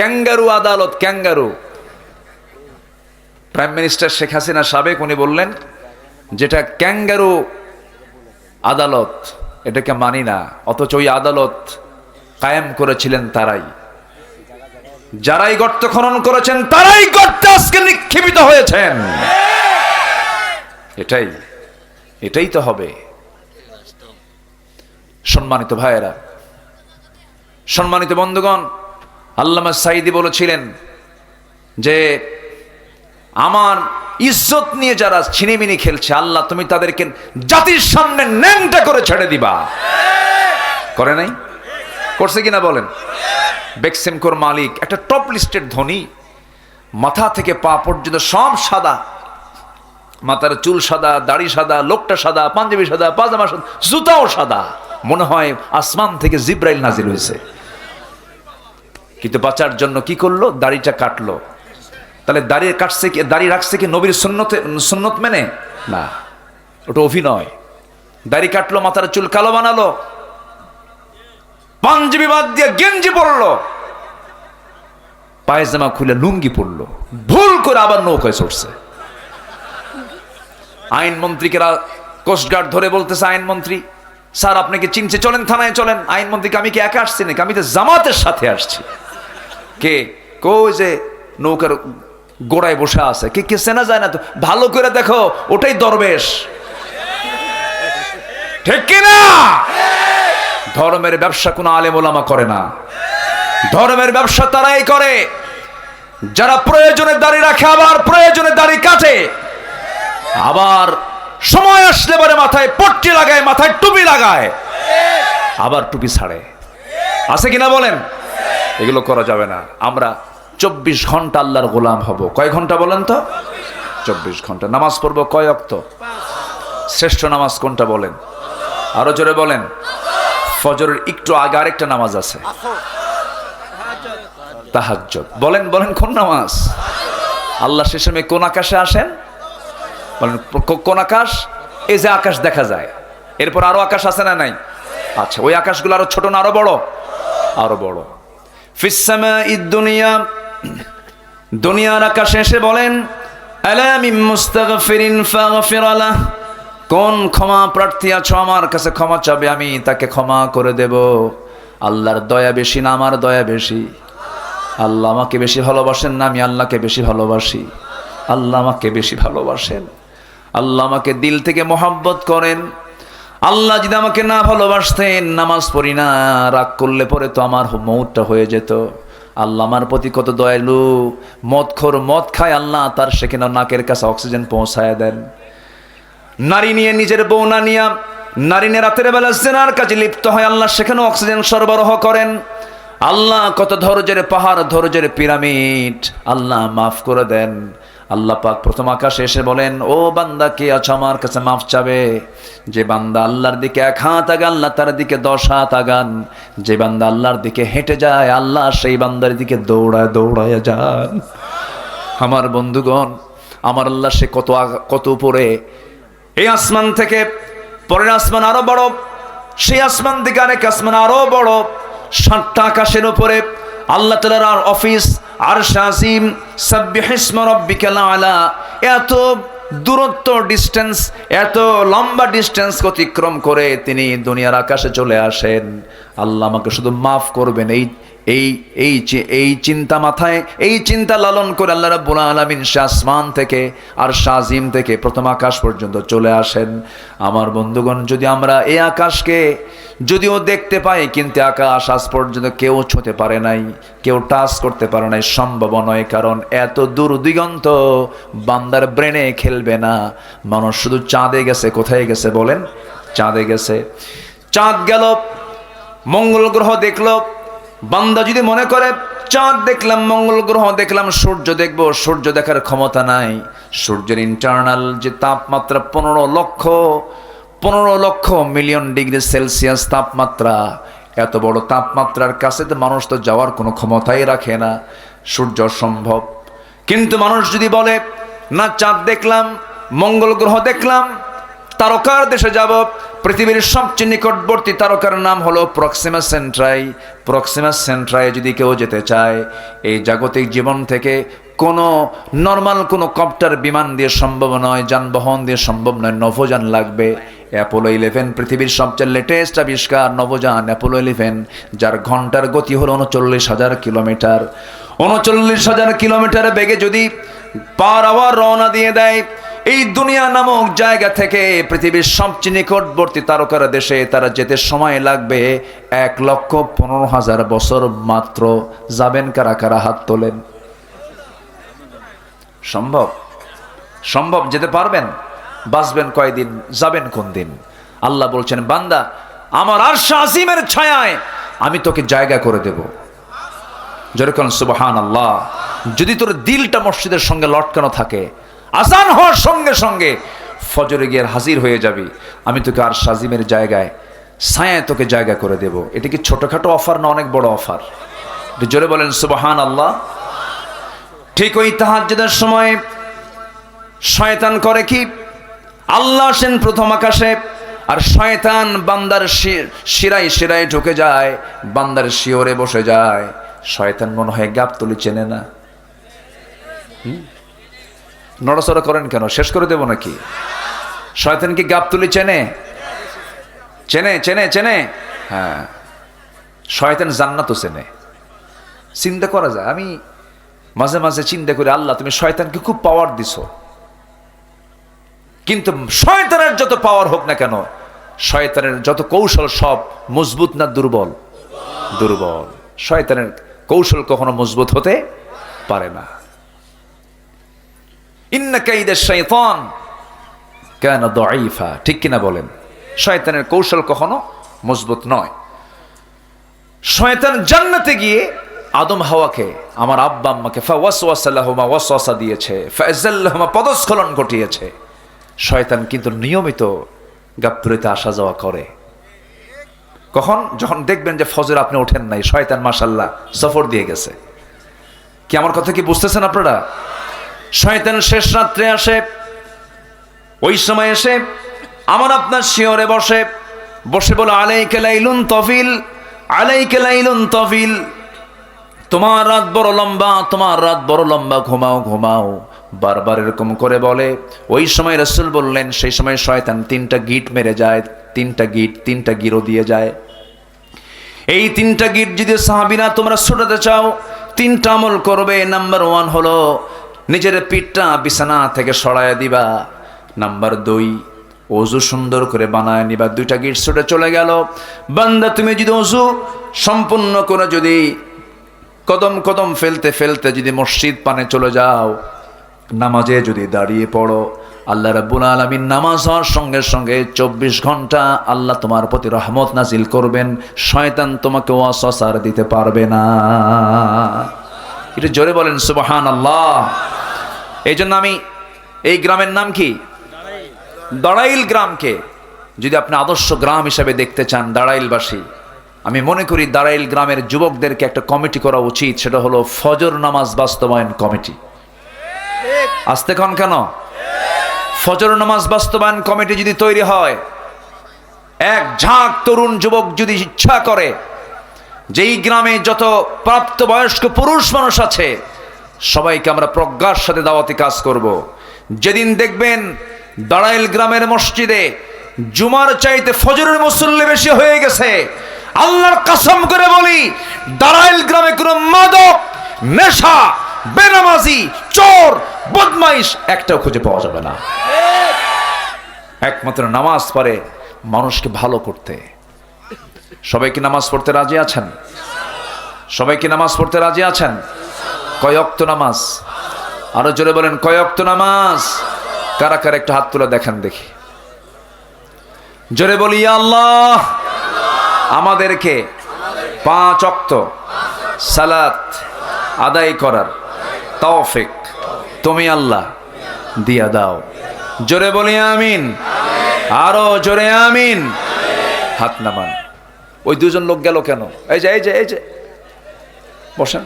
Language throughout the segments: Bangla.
ক্যাঙ্গারু আদালত, kangaroo. Prime minister Sheikh Hasina সাবেক উনি বললেন যেটা ক্যাঙ্গারু আদালত, এটাকে মানি না, অথচ ওই আদালত কায়েম করেছিলেন তারাই। যারাই গর্ত খনন করেছেন, তারাই গর্তে আজকে নিক্ষেপিত হয়েছেন। এটাই এটাই তো হবে। সম্মানিত ভাইয়েরা, সম্মানিত বন্ধুগণ আল্লামা সাইদি বলেছিলেন যে, আমার ইজ্জত নিয়ে যারা ছিনিমিনি খেলছে, আল্লাহ তুমি তাদেরকে জাতির সামনে ন্যাংটা করে ছেড়ে দিবা। করে নাই? করছে কিনা বলেন? বেক্সেমকোর মালিক, একটা টপ লিস্টের ধনী, মাথা থেকে পা পর্যন্ত সব সাদা, মাথার চুল সাদা, দাড়ি সাদা, লোকটা সাদা, পাঞ্জাবি সাদা, পাজামা সাদা, জুতাও সাদা। মনে হয় আসমান থেকে জিব্রাইল নাজির হয়েছে। কিন্তু বাঁচার জন্য কি করল? দাড়িটা কাটলো। তাহলে দাঁড়িয়ে কাটছে কি দাড়ি রাখছে কি নবীর সুন্নতে সুন্নত মেনে? না। ওটা অভিনয়। দাড়ি কাটলো, মাথার চুল কালো বানালো। পাঞ্জাবি বাদ দিয়ে গেঞ্জি পরলো। পায়জামা খুলে লুঙ্গি পরলো। ভুল করে আবার নৌকায় চড়ছে। আইনমন্ত্রীকেরা কোস্টগার্ড ধরে বলতেছে আইনমন্ত্রী, স্যার আপনাকে চিনছে? চলেন থানায় চলেন। আইনমন্ত্রীকে আমি কি একা আসছি নাকি? আমি তো জামাতের সাথে আসছি। কে? কই যে নৌকার গোড়ায় বসে আছে। কে কে চেনা যায় না তো? ভালো করে দেখো, ওটাই দরবেশ। ঠিক কিনা ধর্মের ব্যবসা কোনো আলেম ওলামা করে না। ধর্মের ব্যবসা তারাই করে। যারা প্রয়োজনে দাড়ি রাখে, আবার প্রয়োজনে দাড়ি কাটে। আবার সময় আসলে পরে মাথায় পট্টি লাগায়, মাথায় টুপি লাগায়। আবার টুপি ছাড়ে। আছে কিনা বলেন? এগুলো করা যাবে না। আমরা চব্বিশ ঘণ্টা আল্লাহর গোলাম হব। কয় ঘণ্টা বলেন তো? চব্বিশ ঘণ্টা। নামাজ পড়ব কয় অক্ত? শ্রেষ্ঠ নামাজ কোনটা বলেন? আরও জোরে বলেন। ফজরের একটু আগে আরেকটা নামাজ আছে। তাহাজ্জুদ। বলেন বলেন কোন নামাজ? আল্লাহ শেষে মেয়ে কোন আকাশে আসেন? বলেন কোন আকাশ? এই যে আকাশ দেখা যায়। এরপর আরও আকাশ আছে না নাই? আচ্ছা ওই আকাশগুলো আরও ছোট না আরও বড়? আরও বড়। ফিসামা দুনিয়া। দুনিয়ার আকাশে এসে বলেন কোন ক্ষমা প্রার্থী আছো আমার কাছে ক্ষমা চাবে, আমি তাকে ক্ষমা করে দেব। আল্লাহর দয়া বেশি না আমার দয়া বেশি। আল্লাহ আমাকে বেশি ভালোবাসেন না, আমি আল্লাহকে বেশি ভালোবাসি। আল্লাহ আমাকে বেশি ভালোবাসেন। আল্লাহ আমাকে দিল থেকে মোহাব্বত করেন। আল্লাহ যদি আমাকে না ভালোবাসতেন, নামাজ পড়ি না, রাগ করলে পরে তো আমার মৌতটা হয়ে যেত। আল্লাহ আমার প্রতি কত দয়ালু। মদ খোর, মদ খায় আল্লাহ, তার সেখানে নাকের কাছে অক্সিজেন পৌঁছায় দেন? নারী নিয়ে নিজের বউ না নিয়া, নারী নিয়ে রাতের বেলা জেনার কাজে লিপ্ত হয় আল্লাহ সেখানে অক্সিজেন সরবরাহ করেন? আল্লাহ কত ধৈর্যের পাহাড়, ধৈর্যের পিরামিড, আল্লাহ মাফ করে দেন। আল্লাহ পাক প্রথম আকাশে এসে বলেন, ও বান্দা, কে আছো আমার কাছে মাফ চাবে? যে বান্দা আল্লাহর দিকে এক হাত আগান, আল্লাহ তার দিকে দশ হাত আগান। যে বান্দা আল্লাহর দিকে হেঁটে যায়, আল্লাহ সেই বান্দার দিকে দৌড়ায় দৌড়ায় যান। আমার বন্ধুগণ, আমার আল্লাহ সে কত কত উপরে। এই আসমান থেকে পরের আসমান আরও বড়, সেই আসমান থেকে আরেক আসমান আরও বড়। সাতটা আকাশের উপরে আল্লাহ তালার অফিস আর শাসিম সাব্বিহিসম রব্বিকাল আলা এত দূরত্ব ডিস্টেন্স এত লম্বা ডিস্টেন্স অতিক্রম করে তিনি দুনিয়ার আকাশে চলে আসেন। আল্লাহ আমাকে শুধু মাফ করবেন, এই এই এই এই চিন্তা মাথায়, এই চিন্তা লালন করে আল্লাহ রাব্বুল আলামিন আসমান থেকে আর শাজিম থেকে প্রথম আকাশ পর্যন্ত চলে আসেন। আমার বন্ধুগণ, যদি আমরা এই আকাশকে যদিও দেখতে পাই, কিন্তু আকাশ আজ পর্যন্ত কেউ ছুঁতে পারে নাই, কেউ টাচ করতে পারে নাই, সম্ভব নয়, কারণ এত দূর দিগন্ত বান্দার ব্রেনে খেলবে না। মানুষ শুধু চাঁদে গেছে, কোথায় গেছে বলেন? চাঁদে গেছে। চাঁদ গেল, মঙ্গল গ্রহ দেখল। বান্দা যদি মনে করে, চাঁদ দেখলাম, মঙ্গল গ্রহ দেখলাম, সূর্য দেখব, সূর্য দেখার ক্ষমতা নাই। সূর্যের ইন্টারনাল যে তাপমাত্রা পনেরো লক্ষ পনেরো লক্ষ মিলিয়ন ডিগ্রি সেলসিয়াস তাপমাত্রা, এত বড় তাপমাত্রার কাছে তো মানুষ তো যাওয়ার কোনো ক্ষমতাই রাখে না। সূর্য সম্ভব কিন্তু মানুষ যদি বলে না চাঁদ দেখলাম, মঙ্গল গ্রহ দেখলাম, তারকার দেশে যাব। পৃথিবীর সবচেয়ে নিকটবর্তী তারকার নাম হলো প্রক্সিমা সেন্ট্রাই। প্রক্সিমা সেন্ট্রায় যদি কেউ যেতে চায়, এই জাগতিক জীবন থেকে কোনো নর্মাল কোনো কপ্টার বিমান দিয়ে সম্ভব নয়, যানবাহন দিয়ে সম্ভব নয়, নভোযান লাগবে। অ্যাপোলো ইলেভেন পৃথিবীর সবচেয়ে লেটেস্ট আবিষ্কার, নভোযান অ্যাপোলো ইলেভেন, যার ঘণ্টার গতি হলো উনচল্লিশ হাজার কিলোমিটার। উনচল্লিশ হাজার কিলোমিটার বেগে যদি পার আওয়ার রওনা দিয়ে দেয়। এই দুনিয়া নামক জায়গা থেকে পৃথিবীর সবচেয়ে নিকটবর্তী তারকার দেশে তারা যেতে সময় লাগবে এক লক্ষ পনেরো হাজার বছর মাত্র। যাবেন কারা কারা হাত তোলেন? সম্ভব? সম্ভব যেতে পারবেন? বাঁচবেন কয়দিন? যাবেন কোন দিন? আল্লাহ বলছেন, বান্দা, আমার আর আজিমের ছায়ায় আমি তোকে জায়গা করে দেব। যেরকম সুবহান আল্লাহ যদি তোর দিলটা মসজিদের সঙ্গে লটকানো থাকে আসান হওয়ার সঙ্গে সঙ্গে ফজরে গিয়ে হাজির হয়ে যাবি। আমি তোকে আর সাজিমের জায়গায়, ছায়ায় তোকে জায়গা করে দেব। এটা কি ছোটখাটো অফার না অনেক বড় অফার? জোরে বলেন সুবহান আল্লাহ ঠিক ওই তাহাজ্জুদের সময় শয়তান করে কি? আল্লাহ আসেন প্রথম আকাশে, আর শয়তান বান্দার শিরায় শিরায় ঢুকে যায়, বান্দার শিওরে বসে যায়। শয়তান মনে হয় গাব তুলি চেনে না। নড়াচড়া করেন কেন? শেষ করে দেব নাকি? শয়তান কি গাব তুলি চেনে? চেনে চেনে চেনে? হ্যাঁ। শয়তান জান্নাতও চেনে। চিন্তা করা যায়। আমি মাঝে মাঝে চিন্তা করি, আল্লাহ, তুমি শয়তানকে খুব পাওয়ার দিছো। কিন্তু শয়তানের যত পাওয়ার হোক না কেন, শয়তানের যত কৌশল সব মজবুত না দুর্বল? দুর্বল। শয়তানের কৌশল কখনো মজবুত হতে পারে না। কেন দঈফা। ঠিক কিনা বলেন? শয়তানের কৌশল কখনো মজবুত নয়। শয়তান জান্নাতে গিয়ে আদম হাওয়াকে, আমার আব্বা আম্মাকে ফাওয়াসওয়াসাল্লাহুমা ওয়াসওয়াসা দিয়েছে ফাজাল্লাহুমা পদস্খলন ঘটিয়েছে। শয়তান কিন্তু নিয়মিত গাপ্তুরিতে আসা যাওয়া করে। কখন? যখন দেখবেন যে ফজর আপনি ওঠেন নাই, শয়তান মাশাল্লাহ সফর দিয়ে গেছে। কি আমার কথা কি বুঝতেছেন আপনারা? শয়তান শেষ রাত্রে আসে, ওই সময় এসে আমার আপনার শিওরে বসে বসে বলো আলাই কেলাইলুন তফিল আলাই কেলাইলুন তফিল, তোমার রাত বড় লম্বা, তোমার রাত বড় লম্বা, ঘুমাও ঘুমাও। বারবার এরকম করে বলে। ওই সময় রসুল বললেন, সেই সময় শয়তান তিনটা গিট মেরে যায় তিনটা গিট, তিনটা গিরো দিয়ে যায়। এই তিনটা গিট যদি সাহাবিনা তোমরা ছুটাতে চাও, তিনটা আমল করবে। নাম্বার ওয়ান হলো নিজের পিঠটা বিছানা থেকে সরায় দিবা। নাম্বার দুই, অজু সুন্দর করে বানায় নিবা। দুইটা গিট ছুটে চলে গেল। বান্দা, তুমি যদি অজু সম্পূর্ণ করে যদি কদম কদম ফেলতে ফেলতে যদি মসজিদ পানে চলে যাও, নামাজে যদি দাঁড়িয়ে পড়ো আল্লাহ রাব্বুল আলামিন নামাজ হওয়ার সঙ্গে সঙ্গে চব্বিশ ঘণ্টা আল্লাহ তোমার প্রতি রহমত নাজিল করবেন, শয়তান তোমাকে ওয়াসার দিতে পারবে না। এটা জোরে বলেন সুবহান আল্লাহ এই জন্য আমি এই গ্রামের নাম কি? দাঁড়াইল গ্রামকে যদি আপনি আদর্শ গ্রাম হিসাবে দেখতে চান, দাঁড়াইলবাসী, আমি মনে করি দাঁড়াইল গ্রামের যুবকদেরকে একটা কমিটি করা উচিত, সেটা হলো ফজর নামাজ বাস্তবায়ন কমিটি। আসতে কন কেন? ফজর নামাজ বাস্তবায়ন কমিটি যদি তৈরি হয়, এক ঝাঁক তরুণ যুবক যদি ইচ্ছা করে, যেই গ্রামে যত প্রাপ্তবয়স্ক পুরুষ মানুষ আছে, সবাইকে আমরা প্রজ্ঞার সাথে দাওয়াতি কাজ করব। যেদিন দেখবেন দাঁড়াইল গ্রামের মসজিদে জুমার চাইতে ফজরের মুসল্লি বেশি হয়ে গেছে, আল্লাহর কাসম করে বলি, দাঁড়াইল গ্রামে কোনো মাদক, নেশা, বেনামাজি, চোর বদমাইশ একটাও খুঁজে পাওয়া যাবে না। একমাত্র নামাজ পড়ে মানুষকে ভালো করতে। সবাই কি নামাজ পড়তে রাজি আছেন? সবাই কি নামাজ পড়তে রাজি আছেন? কয়ক্ত নামাজ? আরও জোরে বলেন কয়ক্ত নামাজ? কারা কারা একটু হাত তুলে দেখেন দেখি। জোরে বলি আল্লাহ! আমাদেরকে পাঁচ অক্ত সালাত আদায় করার তৌফিক তুমি আল্লাহ দিয়া দাও। জোরে বলি আমিন। আরও জোরে আমিন। হাত নামান। ওই দুজন লোক গেল কেন? এই যে এই যে এই যে। বসেন।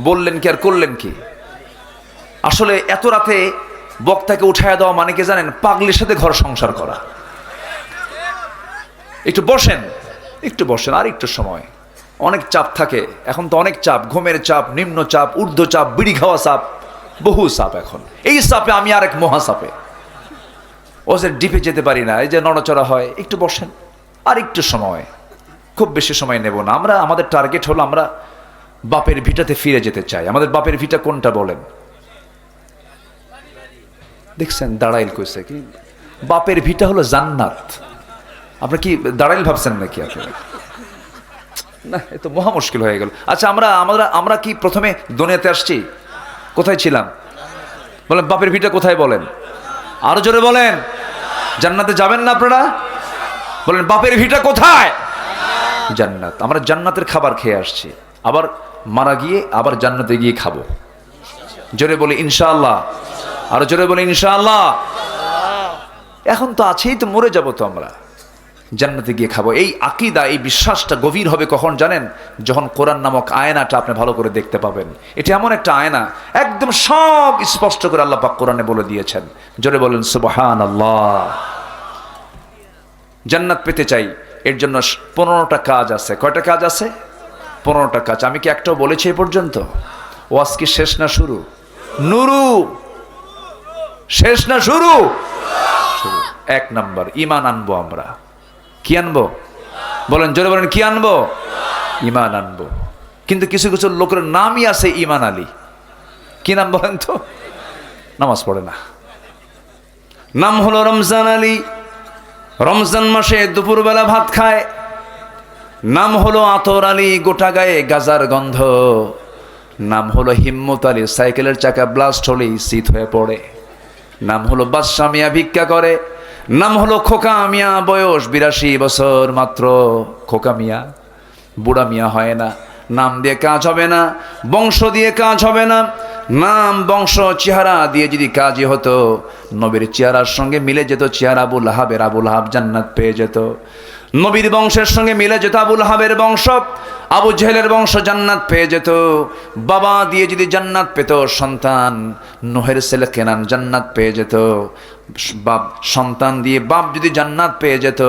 বললেন কি আর করলেন কি? আসলে এত রাতে বক্তাকে উঠায় দেওয়া মানে কি জানেন? পাগলির সাথে ঘর সংসার করা। একটু বসেন। একটু বসেন। আর একটু সময়। অনেক চাপ থাকে। এখন তো অনেক চাপ, ঘুমের চাপ, নিম্ন চাপ, ঊর্ধ্ব চাপ, বিড়ি খাওয়া চাপ বহু চাপ এখন। এই চাপে আমি আর এক মহাচাপে ও যে ডিপে যেতে পারি না, এই যে নড়াচড়া হয়, একটু বসেন, আর একটু সময়। খুব বেশি সময় নেব না। আমরা, আমাদের টার্গেট হলো আমরা বাপের ভিটাতে ফিরে যেতে চাই। আমাদের বাপের ভিটা কোনটা বলেন? দেখছেন, দাঁড়াইল কইছে কি? বাপের ভিটা হলো জান্নাত। আপনার কি দাঁড়াইল ভাবছেন নাকি আপনি না, এ তো মহা মুশকিল হয়ে গেল। আচ্ছা আমরা আমরা আমরা কি প্রথমে দুনিয়াতে আসছি? কোথায় ছিলাম? বলেন, বাপের ভিটা কোথায় বলেন? আরও জোরে বলেন। জান্নাতে যাবেন না আপনারা? বলেন, বাপের ভিটা কোথায়? জান্নাত। আমরা জান্নাতের খাবার খেয়ে আসছি। আবার মারা গিয়ে আবার জান্নাতে গিয়ে খাব। জোরে বলি, ইনশাআল্লাহ। আরও জোরে বলি, ইনশাআল্লাহ। এখন তো আছেই তো, মরে যাব তো আমরা। জান্নাতে গিয়ে খাব। এই আকিদা, এই বিশ্বাসটা গভীর হবে কখন জানেন? যখন কোরআন নামক আয়নাটা আপনি ভালো করে দেখতে পাবেন। এটা এমন একটা আয়না, একদম সব স্পষ্ট করে আল্লাহ পাক কোরআনে বলে দিয়েছেন। জোরে বলেন সুবহান আল্লাহ জান্নাত পেতে চাই, এর জন্য পনেরোটা কাজ আছে। কয়টা কাজ আছে? পনেরোটা কাজ। আমি কি একটাও বলেছি এ পর্যন্ত? ওয়াজ কি শেষ না শুরু? নুরু! শেষ না শুরু? শুরু। এক নাম্বার ইমান আনব আমরা। কি আনব? বলেন, জোরে বলেন, কি আনব? ইমান আনব। কিন্তু কিছু কিছু লোকের নামই আছে ইমান আলী। কি নাম বলেন তো? নামাজ পড়ে না। নাম হলো রমজান আলী। রমজান মাসে দুপুরবেলা ভাত খায়। নাম হলো আতর আলী, গোটা গায়ে গাজার গন্ধ। নাম হলো হিম্মত আলী, সাইকেলের চাকা ব্লাস্ট হলেই শীত হয়ে পড়ে। নাম হলো বাদশা মিয়া ভিক্ষা করে। নাম হলো খোকা মিয়া, বয়স বিরাশি বছর মাত্র। খোকা মিয়া, বুড়া মিয়া হয় না। নাম দিয়ে কাজ হবে না, বংশ দিয়ে কাজ হবে না। নাম, বংশ, চেহারা দিয়ে যদি কাজই হতো, নবীর চেহারার সঙ্গে মিলে যেত, চেহারা আবুল হাবের আবুল হাব জান্নাত পেয়ে যেত। নবীর বংশের সঙ্গে মিলে যেত আবুল হাবের বংশ, আবু জেহেলের বংশ জান্নাত পেয়ে যেত। বাবা দিয়ে যদি জান্নাত পেত, সন্তান নোহের ছেলে কেনান জান্নাত পেয়ে যেত। বাপ, সন্তান দিয়ে বাপ যদি জান্নাত পেয়ে যেত,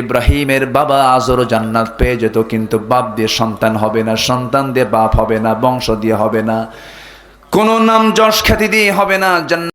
ইব্রাহিমের বাবা আজরও জান্নাত পেয়ে যেত। কিন্তু বাপ দিয়ে সন্তান হবে না, সন্তান দিয়ে বাপ হবে না, বংশ দিয়ে হবে না। কোনো নাম যশ খ্যাতি দিয়ে হবে না, জান্নাত